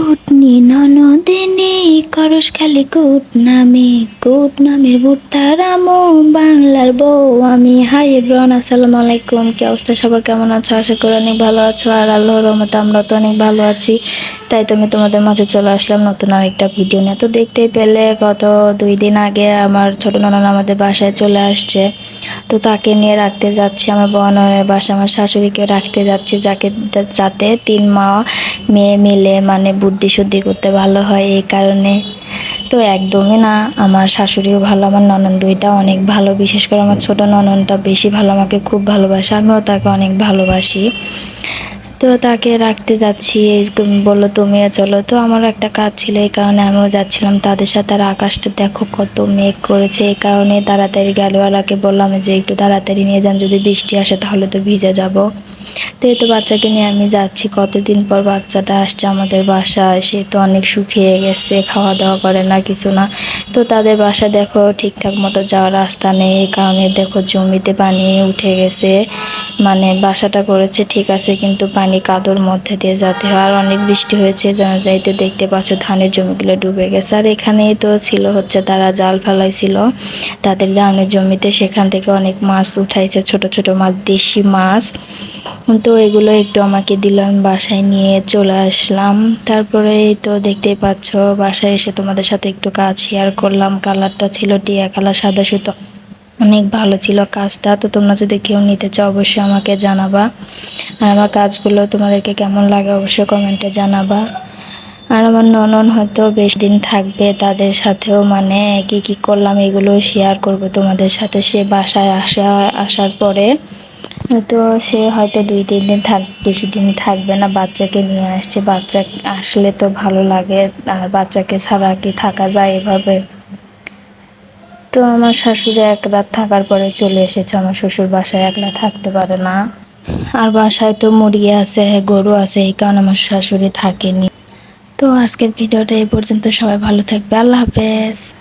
কুটনি ননদিনী করস খালি কুট নামে। কুট নামের বুট তারামো বাংলার বউ আমি। হাই এভরিওয়ান, আসসালামু আলাইকুম। কি অবস্থা? সবার কেমন আছো? আশা করি অনেক ভালো আছো। আর আল্লাহর রহমতে আমরা তো অনেক ভালো আছি। তাই তো আমি তোমাদের মাঝে চলে আসলাম নতুন আরেকটা ভিডিও নিয়ে। তো দেখতেই পেলে গত দুই দিন আগে আমার ছোট ননন আমাদের বাসায় চলে আসছে। তো তাকে নিয়ে রাখতে যাচ্ছি। আমার বোনের বাসা আমার শাশুড়িকে রাখতে যাচ্ছি। যাকে যাতে তিন মা মেয়ে মিলে মানে বুদ্ধি শুদ্ধি করতে ভালো হয় এই কারণে। তো একদমই না, আমার শাশুড়িও ভালো, আমার ননন দুইটা অনেক ভালো, বিশেষ করে আমার ছোট নননটা বেশি ভালো, আমাকে খুব ভালোবাসে, আমিও তাকে অনেক ভালোবাসি। তো তাকে রাখতে যাচ্ছি বলল, তুমিও চলো। তো আমারও একটা কাজ ছিল, এই কারণে আমিও যাচ্ছিলাম। তাদের সাথে আর আকাশটা দেখো কত মেঘ করেছে, এই কারণে তাড়াতাড়ি গাড়িওয়ালাকে বললাম যে, একটু তাড়াতাড়ি নিয়ে যান, যদি বৃষ্টি আসে তাহলে তো ভিজে যাব। তো এই তো বাচ্চাকে নিয়ে আমি যাচ্ছি। কতদিন পর বাচ্চাটা আসছে আমাদের বাসায়, সে তো অনেক শুকিয়ে গেছে খাওয়া দাওয়া করে না, কিছু না। তো তাদের বাসা দেখো, ঠিকঠাক মতো যাওয়ার রাস্তা নেই, এই কারণে দেখো জমিতে পানি উঠে গেছে। মানে বাসাটা করেছে, ঠিক আছে, কিন্তু পানি কাদোর মধ্যে দিয়ে যাতে হয়। আর অনেক বৃষ্টি হয়েছে তো দেখতে পাচ্ছ ধানের জমিগুলো ডুবে গেছে। আর এখানেই তো ছিল হচ্ছে তারা জাল ফেলাইছিল। তাদের ধানের জমিতে সেখান থেকে অনেক মাছ উঠাইছে, ছোট ছোট মাছ, দেশি মাছ। তো এগুলো একটু আমাকে দিলাম, বাসায় নিয়ে চলে আসলাম। তারপরে তো দেখতেই পাচ্ছ, বাসায় এসে তোমাদের সাথে একটু কাজ শেয়ার করলাম। কালারটা ছিল টিয়া কালার সাদা সুতো। অনেক ভালো ছিল কাজটা। তো তোমরা যদি কেউ নিতে চাও, অবশ্যই আমাকে জানাবা। আর আমার কাজগুলো তোমাদেরকে কেমন লাগে, অবশ্যই কমেন্টে জানাবা। আর আমার ননন হয়তো বেশ দিন থাকবে তাদের সাথেও মানে কি কি করলাম এগুলো শেয়ার করব তোমাদের সাথে। সে বাসায় আসা, আসার পরে তো সে হয়তো দুই, তিন দিন থাক, বেশি দিন থাকবে না, বাচ্চাকে নিয়ে আসছে। বাচ্চা আসলে তো ভালো লাগে, আর বাচ্চাকে ছাড়া কি থাকা যায় এভাবে। তো আমার শাশুড়ি এক রাত থাকার পরে চলে এসেছে। আমার শ্বশুর বাসায় একলা থাকতে পারে না। আর বাসায় তো মুরগি আছে, গরু আছে, এই কারণে আমার শাশুড়ি থাকেনি। তো আজকের ভিডিওটা এই পর্যন্ত। সবাই ভালো থাকবে। আল্লাহ হাফেজ।